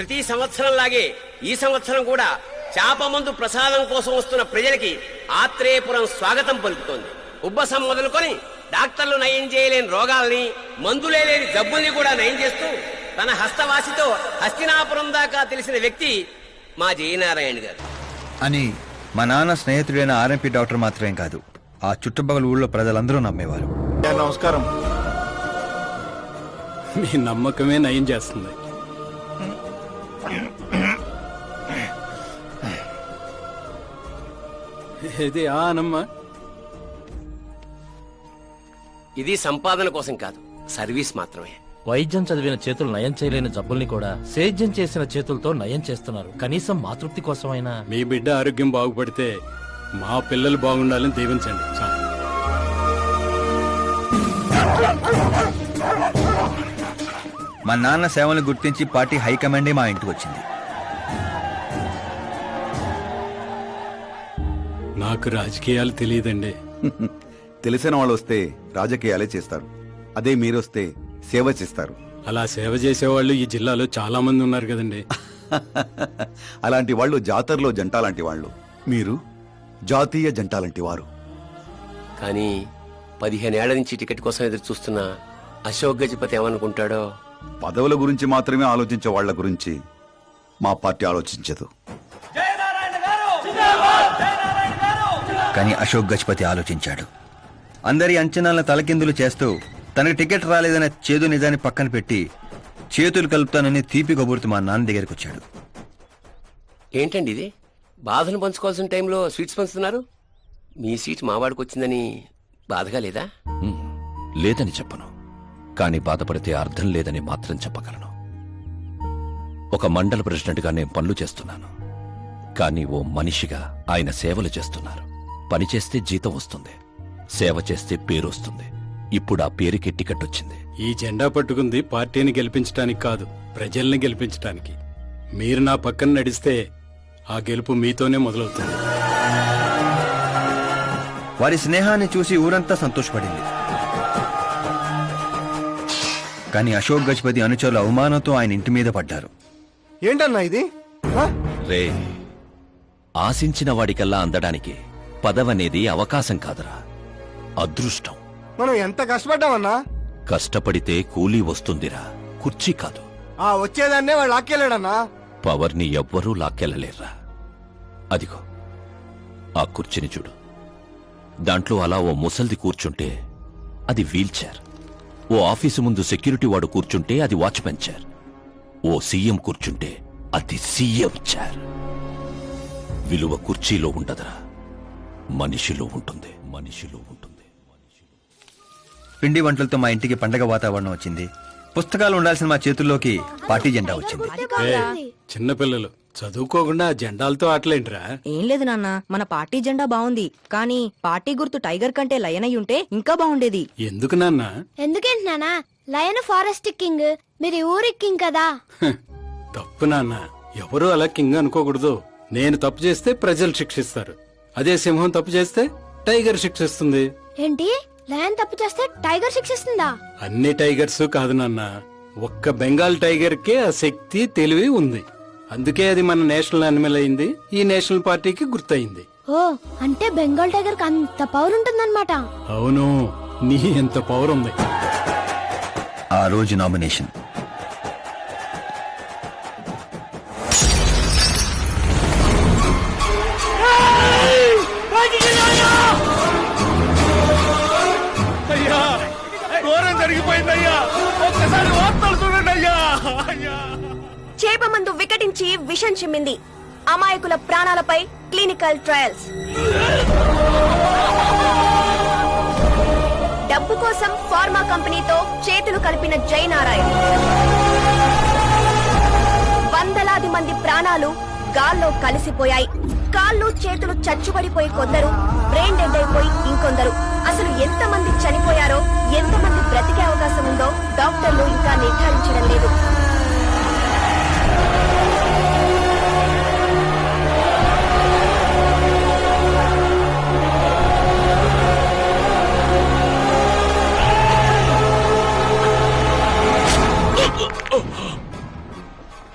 ప్రతి సంవత్సరం లాగే ఈ సంవత్సరం కూడా చేప మందు ప్రసాదం కోసం వస్తున్న ప్రజలకి ఆత్రేయపురం స్వాగతం పలుకుతోంది. ఉబ్బసం మొదలుకొని డాక్టర్లు నయం చేయలేని రోగాల్ని మందులే లేని జబ్బుల్ని కూడా నయం చేస్తూ తన హస్తవాసితో హస్తినాపురం దాకా తెలిసిన వ్యక్తి మా జయనారాయణ గారు. అని మా నాన్న స్నేహితుడైన ఆర్ఎంపీ డాక్టర్ మాత్రమే కాదు ఆ చుట్టుపక్కల ఊళ్ళో ప్రజలందరూ నమ్మేవారు. నమస్కారం. మీ నమ్మకమే నయం చేస్తుంది. ఇది ఆ అనమ్మా ఇది సంపాదన కోసం కాదు సర్వీస్ మాత్రమే. వైద్యం చదివిన చేతులు నయం చేయలేని జబ్బుల్ని కూడా సేద్యం చేసిన చేతులతో నయం చేస్తున్నారు. కనీసం మాతృప్తి కోసమైనా. మీ బిడ్డ ఆరోగ్యం బాగుపడితే మా పిల్లలు బాగుండాలని దీవించండి. మా నాన్న సేవలను గుర్తించి పార్టీ హైకమాండే మా ఇంటికి వచ్చింది. నాకు రాజకీయాలు తెలియదండి. తెలిసిన వాళ్ళు వస్తే రాజకీయాలే చేస్తారు. అదే మీరొస్తే సేవ చేస్తారు. అలా సేవ చేసేవాళ్ళు ఈ జిల్లాలో చాలా మంది ఉన్నారు కదండి. అలాంటి వాళ్ళు జాతరలో జంట లాంటి వాళ్ళు. మీరు జాతీయ జంట లాంటి వారు. కానీ పదిహేనేళ్ళ నుంచి టికెట్ కోసం ఎదురు చూస్తున్న అశోక్ గజపతి ఏమనుకుంటాడో? పదవుల గురించి మాత్రమే ఆలోచించే వాళ్ళ గురించి మా పార్టీ ఆలోచించదు. కానీ అశోక్ గజపతి ఆలోచించాడు. అందరి అంచనాలను తలకిందులు చేస్తూ తనకు టికెట్ రాలేదనే చేదు నిజాన్ని పక్కన పెట్టి చేతులు కలుపుతానని తీపి కబురుతూ మా నాన్న దగ్గరికి వచ్చాడు. ఏంటండి ఇది? బాధను పంచుకోవాల్సిన టైంలో స్వీట్స్ పంచుతున్నారు? మీ సీట్ మావాడికి వచ్చిందని బాధగా లేదా? లేదని చెప్పను. కానీ బాధపడితే అర్థం లేదని మాత్రం చెప్పగలను. ఒక మండల ప్రెసిడెంట్గా నేను పనులు చేస్తున్నాను. కానీ ఓ మనిషిగా ఆయన సేవలు చేస్తున్నారు. పని చేస్తే జీతం వస్తుంది. సేవ చేస్తే పేరు వస్తుంది. ఇప్పుడు ఆ పేరుకి టికెట్ వచ్చింది. ఈ జెండా పట్టుకుంది పార్టీని గెలిపించడానికి కాదు ప్రజల్ని గెలిపించడానికి మీరు నా పక్కన నడిస్తే ఆ గెలుపు మీతోనే మొదలవుతుంది. వారి స్నేహాన్ని చూసి ఊరంతా సంతోషపడింది. కానీ అశోక్ గజపతి అనుచరుల అవమానంతో ఆయన ఇంటి మీద పడ్డారు. ఏంటన్నా ఇది? రే ఆశించిన వాడికల్లా అందడానికి పదవనేది అవకాశం కాదురా. అదృష్టం. మనం ఎంత కష్టపడ్డామన్నా? కష్టపడితే కూలీ వస్తుందిరా. కుర్చీ కాదు. ఆ వచ్చేదాన్నే వాడు లాక్కెళ్ళాడన్నా? పవర్ని ఎవ్వరూ లాక్కెళ్ళలేర్రా. అదిగో ఆ కుర్చీని చూడు. దాంట్లో అలా ఓ ముసల్ది కూర్చుంటే అది వీల్ చైర్. ఓ ఆఫీసు ముందు సెక్యూరిటీ వాడు కూర్చుంటే అది వాచ్మెన్ చైర్ ఓ సీఎం కూర్చుంటే అది సీఎం చైర్ విలువ కుర్చీలో ఉండదురా. మనిషిలో ఉంటుంది. మనిషిలో ఉంటుంది. పిండి వంటలతో మా ఇంటికి పండగ వాతావరణం వచ్చింది. పుస్తకాలు ఉండాల్సిన మా చేతుల్లోకి పార్టీ జెండా వచ్చింది. చిన్నపిల్లలు చదువుకోకుండా జెండాలతో ఆటలేంట్రా? ఏం లేదు నాన్న మన పార్టీ జెండా బాగుంది కానీ పార్టీ గుర్తు టైగర్ కంటే లయన్ అయి ఉంటే ఇంకా బాగుండేది ఎందుకు నాన్న? ఎందుకేంటి నానా లయన్ ఫారెస్ట్ కింగ్ మీరు ఊరి కింగ్ కదా. తప్పు నాన్న. ఎవరు అలా కింగ్ అనుకోకూడదు. నేను తప్పు చేస్తే ప్రజలు శిక్షిస్తారు. అదే సింహం తప్పు చేస్తే టైగర్ శిక్షిస్తుంది. ఏంటి? లయన్ తప్పు చేస్తే టైగర్ శిక్షిస్తుందా? అన్ని టైగర్స్ కాదు నాన్న. ఒక్క బెంగాల్ టైగర్ కే ఆ శక్తి తెలివి ఉంది. అందుకే అది మన నేషనల్ అనిమల్ అయింది. ఈ నేషనల్ పార్టీకి గుర్తయింది. ఓ అంటే బెంగాల్ టైగర్కి అంత పవర్ ఉంటుందన్నమాట. అవును నీ ఎంత పవర్ ఉంది. ఆ రోజు నామినేషన్ చేపమందు వికటించి విషం చిమ్మింది. అమాయకుల ప్రాణాలపై క్లినికల్ ట్రయల్స్. డబ్బు కోసం ఫార్మా కంపెనీతో చేతులు కలిపిన జయనారాయణ. వందలాది మంది ప్రాణాలు గాల్లో కలిసిపోయాయి. కాళ్ళు చేతులు చచ్చుబడిపోయి కొందరు బ్రెయిన్ డెడ్ అయిపోయి ఇంకొందరు. అసలు ఎంతమంది చనిపోయారో ఎంతమంది బ్రతికే అవకాశం ఉందో డాక్టర్లు ఇంకా నిర్ధారించడం లేదు.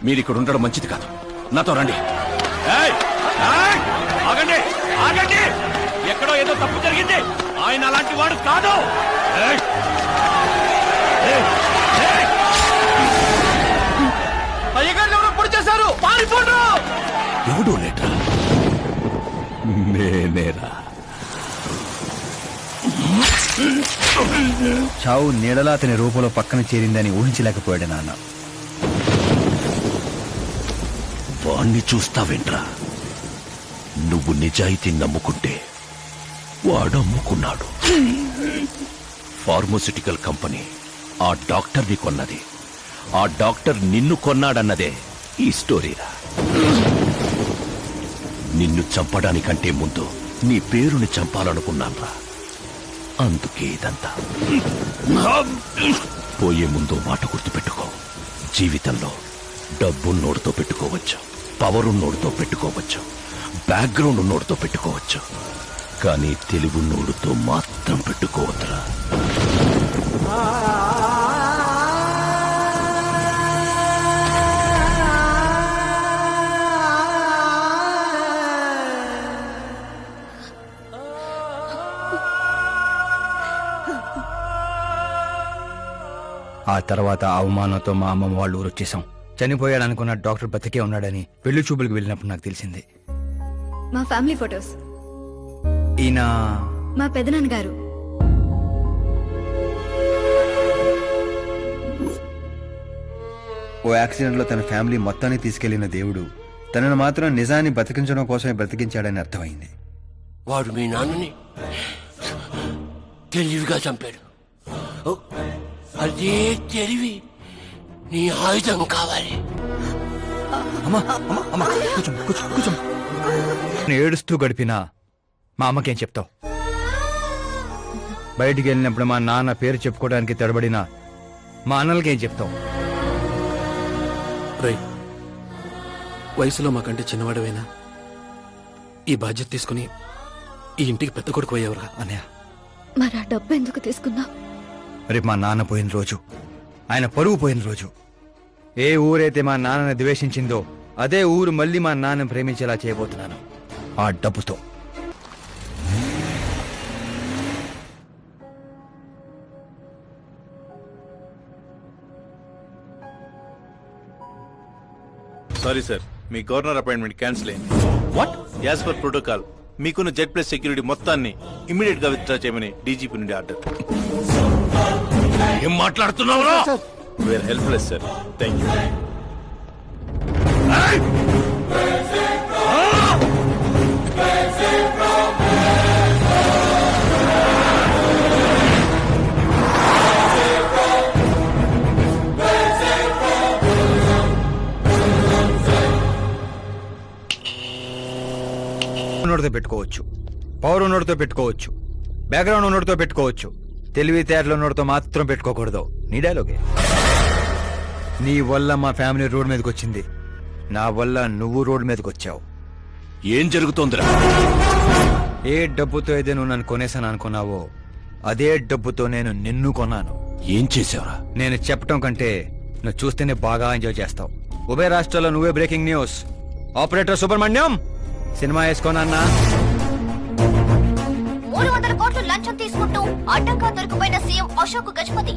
మీరు ఇక్కడ ఉండడం మంచిది కాదు. నాతో రండి. ఆగండి! ఆగండి! ఎక్కడో ఏదో తప్పు జరిగింది. ఆయన అలాంటి వాడు కాదు. ఏయ్! ఏయ్! ఏయ్! ఎవడో నేనేరా. చావు నీడలా అతని రూపంలో పక్కన చేరిందని ఊహించలేకపోయాడు నాన్న. వాణ్ణి చూస్తావేంట్రా నువ్వు నిజాయితీ నమ్ముకుంటే వాడు అమ్ముకున్నాడు ఫార్మోసిటికల్ కంపెనీ ఆ డాక్టర్ని కొన్నది. ఆ డాక్టర్ నిన్ను కొన్నాడన్నదే ఈ స్టోరీరా. నిన్ను చంపడానికంటే ముందు నీ పేరుని చంపాలనుకున్నాన్రా. అందుకే ఇదంతా. పోయే ముందు మాట గుర్తుపెట్టుకో. జీవితంలో డబ్బు నోడుతో పెట్టుకోవచ్చు. పవర్ ఉన్నోడితో పెట్టుకోవచ్చు. బ్యాక్గ్రౌండ్ ఉన్నోడితో పెట్టుకోవచ్చు. కానీ తెలుగు నోడుతో మాత్రం పెట్టుకోవద్దురా. ఆ తర్వాత అవమానంతో మా అమ్మమ్మ వాళ్ళు ఊరు వచ్చేసాం చనిపోయాడు అనుకున్న డాక్టర్ బతికే ఉన్నాడని పెళ్ళి చూపులకు వెళ్ళినప్పుడు నాకు తెలిసింది. మా ఫ్యామిలీ ఫొటోస్. ఈయన మా పెదనాన్న గారు. ఓ యాక్సిడెంట్లో తన ఫ్యామిలీ మొత్తాన్ని తీసుకెళ్ళిన దేవుడు తనను మాత్రం నిజాన్ని బతికించడం కోసమే బ్రతికించాడని అర్థమైంది. వాడు మీ నాన్నని తెలివిగా చంపాడు. ఓ, అదే తెలివి. నీ ఆయుధం కావాలి. నేను ఏడుస్తూ గడిపినా మా అమ్మకేం చెప్తావు? బయటికి వెళ్ళినప్పుడు మా నాన్న పేరు చెప్పుకోవడానికి తడబడినా మా అన్నలకేం చెప్తావు? రై వయసులో మాకంటే చిన్నవాడవైనా ఈ బాధ్యత తీసుకుని ఈ ఇంటికి పెద్ద కొడుకు అయ్యేవరా? అన్నయ్య. మరి ఆ డబ్బు ఎందుకు తీసుకున్నా రేపు మా నాన్న పోయిన రోజు ఆయన పరువు పోయిన రోజు. ఏ ఊరైతే మా నాన్నని ద్వేషించిందో అదే ఊరు మళ్ళీ మా నాన్నని ప్రేమించేలా చేయబోతున్నాను ఆ డబ్బుతో. సారీ సార్ మీ గవర్నర్ అపాయింట్మెంట్ క్యాన్సిల్ అయింది. వాట్ యాజ్ పర్ ప్రోటోకాల్ మీకున్న జెడ్ ప్లస్ సెక్యూరిటీ మొత్తాన్ని ఇమీడియట్గా విత్డ్రా చేయమని డీజీపీ నుండి ఆర్డర్. ఏం మాట్లాడుతున్నావురా? We're helpless sir thank you ఉన్నోడితో పెట్టుకోవచ్చు. పవర్ ఉన్నోడితో పెట్టుకోవచ్చు. బ్యాక్గ్రౌండ్ ఉన్నోడితో పెట్టుకోవచ్చు. తెలివితేటలు ఉన్నోడితో మాత్రం పెట్టుకోకూడదు. నీ డైలాగే నీ వల్ల మా ఫ్యామిలీ రోడ్ మీదకి వచ్చింది. నా వల్ల నువ్వు రోడ్ మీదకి వచ్చావు. ఏం జరుగుతోందిరా? ఏ డబ్బుతో అయితే నువ్వు నన్ను కొనేసాను అనుకున్నావో అదే డబ్బుతో నేను నిన్ను కొన్నాను. ఏం చేసావురా నేను చెప్పటం కంటే నువ్వు చూస్తేనే బాగా ఎంజాయ్ చేస్తావు. ఉభయ రాష్ట్రాల్లో నువ్వే breaking news operator Subrahmanyam cinema వేసుకోనన్నా. మూడు వందల కోట్లు లంచం తీసుకుంటూ అడ్డంగా దొరికిపోయిన సీఎం అశోక్ గజపతి.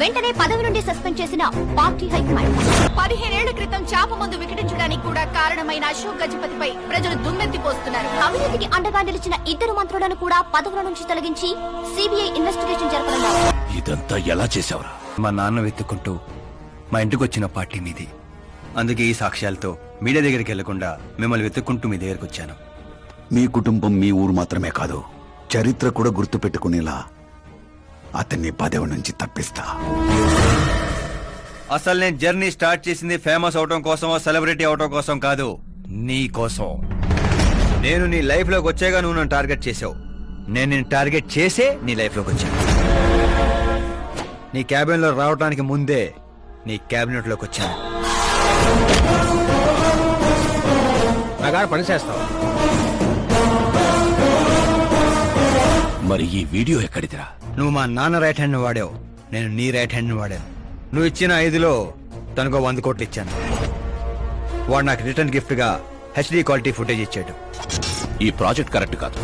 వెంటనే పదవి నుండి సస్పెండ్ చేసిన పార్టీ హైకమాండ్. పదిహేనేళ్ళ క్రితం చాప ముందు వికటించడానికి కూడా కారణమైన అశోక్ గజపతిపై ప్రజలు దుమ్మెత్తిపోస్తున్నారు. అవినీతికి అండగా నిలిచిన ఇద్దరు మంత్రులను కూడా పదవుల నుంచి తొలగించి సిబిఐ ఇన్వెస్టిగేషన్ జరపనున్నారు ఇదంతా ఎలా చేసావురా మా నాన్న వెతుక్కుంటూ మా ఇంటికి వచ్చిన పార్టీ మీది. అందుకే ఈ సాక్ష్యాలతో మీడియా దగ్గరికి వెళ్ళకుండా మిమ్మల్ని వెతుక్కుంటూ మీ దగ్గరికి వచ్చాను మీ కుటుంబం మీ ఊరు మాత్రమే కాదు. చరిత్ర కూడా గుర్తు పెట్టుకునేలా అతన్ని పదవి నుంచి తప్పిస్తా. అసలు నేను జర్నీ స్టార్ట్ చేసింది ఫేమస్ అవటం కోసమో సెలబ్రిటీ అవటం కోసం కాదు నీ కోసం. నేను నీ లైఫ్లోకి వచ్చాగా నువ్వు నన్ను టార్గెట్ చేసావు. నేను నేను టార్గెట్ చేసే నీ లైఫ్లోకి వచ్చాను నీ క్యాబిన్లో రావడానికి ముందే నీ క్యాబినెట్లోకి వచ్చాను నాగారు పని చేస్తావు. మరి ఈ వీడియో ఎక్కడిదిరా? నువ్వు మా నాన్న రైట్ హ్యాండ్ వాడావు. నేను నీ రైట్ హ్యాండ్ వాడాను. నువ్వు ఇచ్చిన ఐదులో తనకు వంద కోట్లు ఇచ్చాను. వాడు నాకు రిటర్న్ గిఫ్ట్గా హెచ్డి క్వాలిటీ ఫుటేజ్ ఇచ్చాడు. ఈ ప్రాజెక్ట్ కరెక్ట్ కాదు.